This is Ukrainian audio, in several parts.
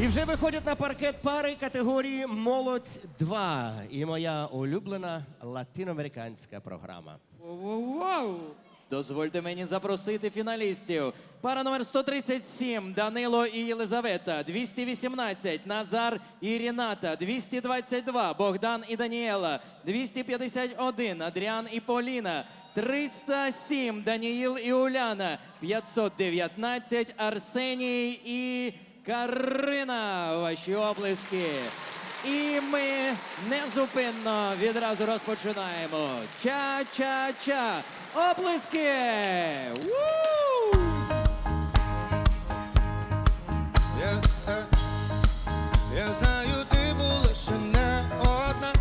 І вже виходять на паркет пари категорії Молодь 2 і моя улюблена латиноамериканська програма. Воу-воу-воу. Дозвольте мені запросити фіналістів. Пара номер 137 Данило і Єлизавета, 218 Назар і Ріната, 222 Богдан і Даніела, 251 Адріан і Поліна, 307 Даніїл і Уляна, 519 Арсеній і Карина. Ваші оплески. І ми незупинно відразу розпочинаємо. Ча-ча-ча. Оплески! Ву! Е, я знаю, ти була ще не одна,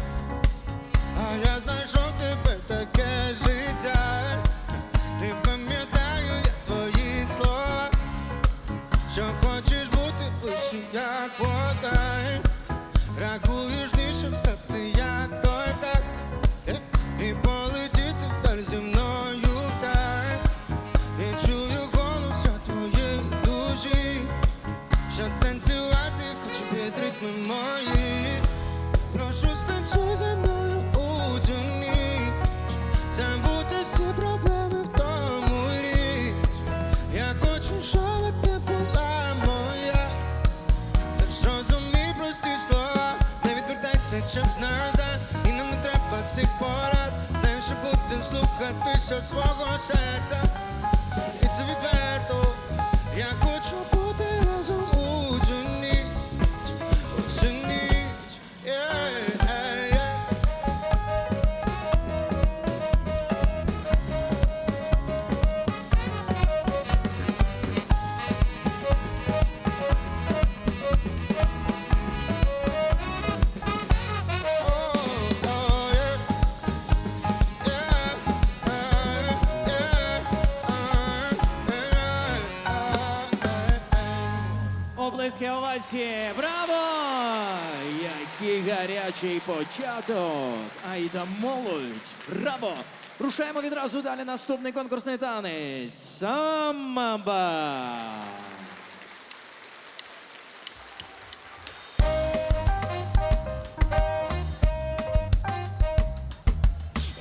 а я знайшов тебе таке життя. Ти пам'ятаю твої слова, swego time. Оплески овації! Браво! Який гарячий початок! Айда молодь! Браво! Рушаємо відразу далі наступний конкурсний танець. Самба!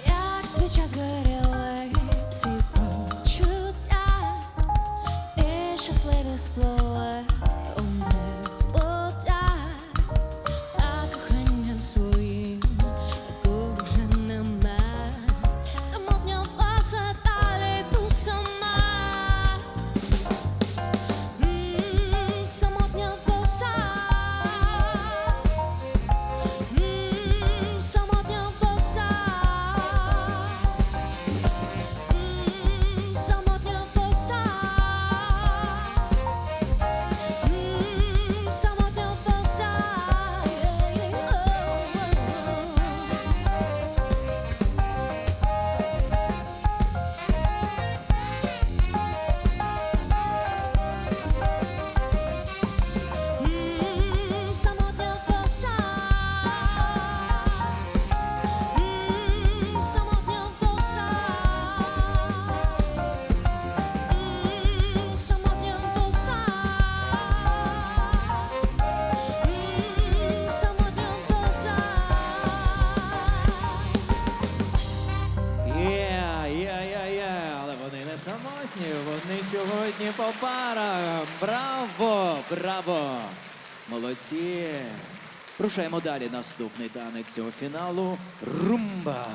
Як свіча згоріли сьогодні по парам. Браво, браво! Молодці! Рушаємо далі. Наступний танець цього фіналу румба.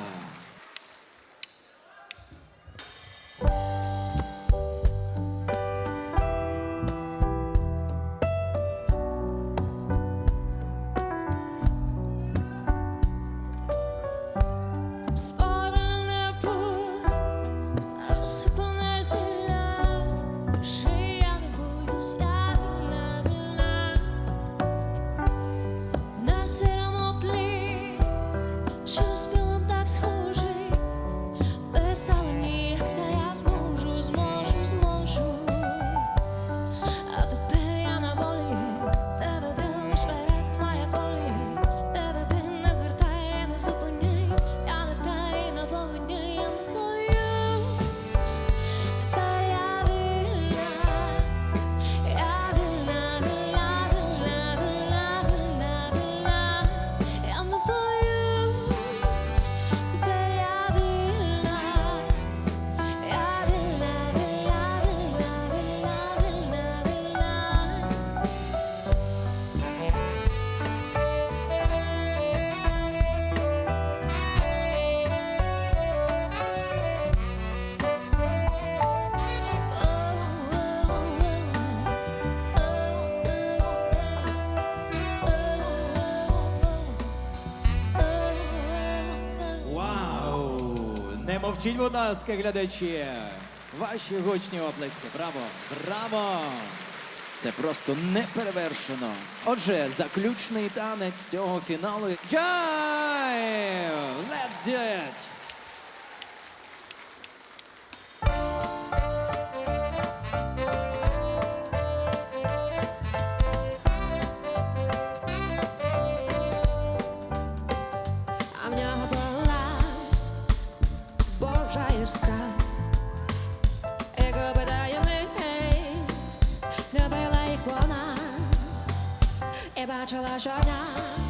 Скажіть, будь ласка, глядачі, ваші гучні оплески. Браво! Браво! Це просто неперевершено. Отже, заключний танець цього фіналу. Джай! Let's do it! почала щодня.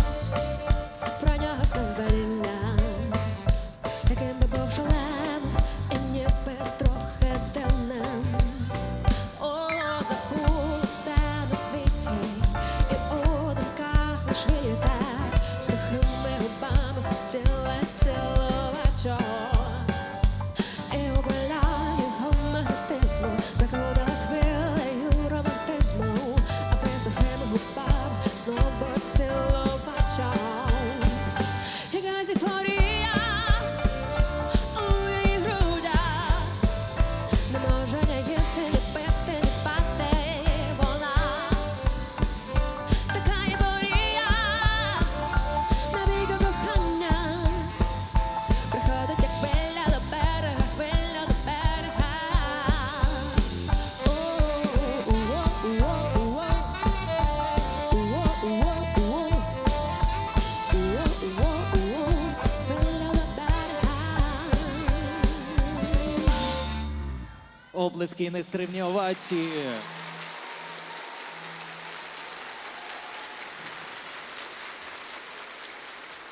оплески і нестримні овації.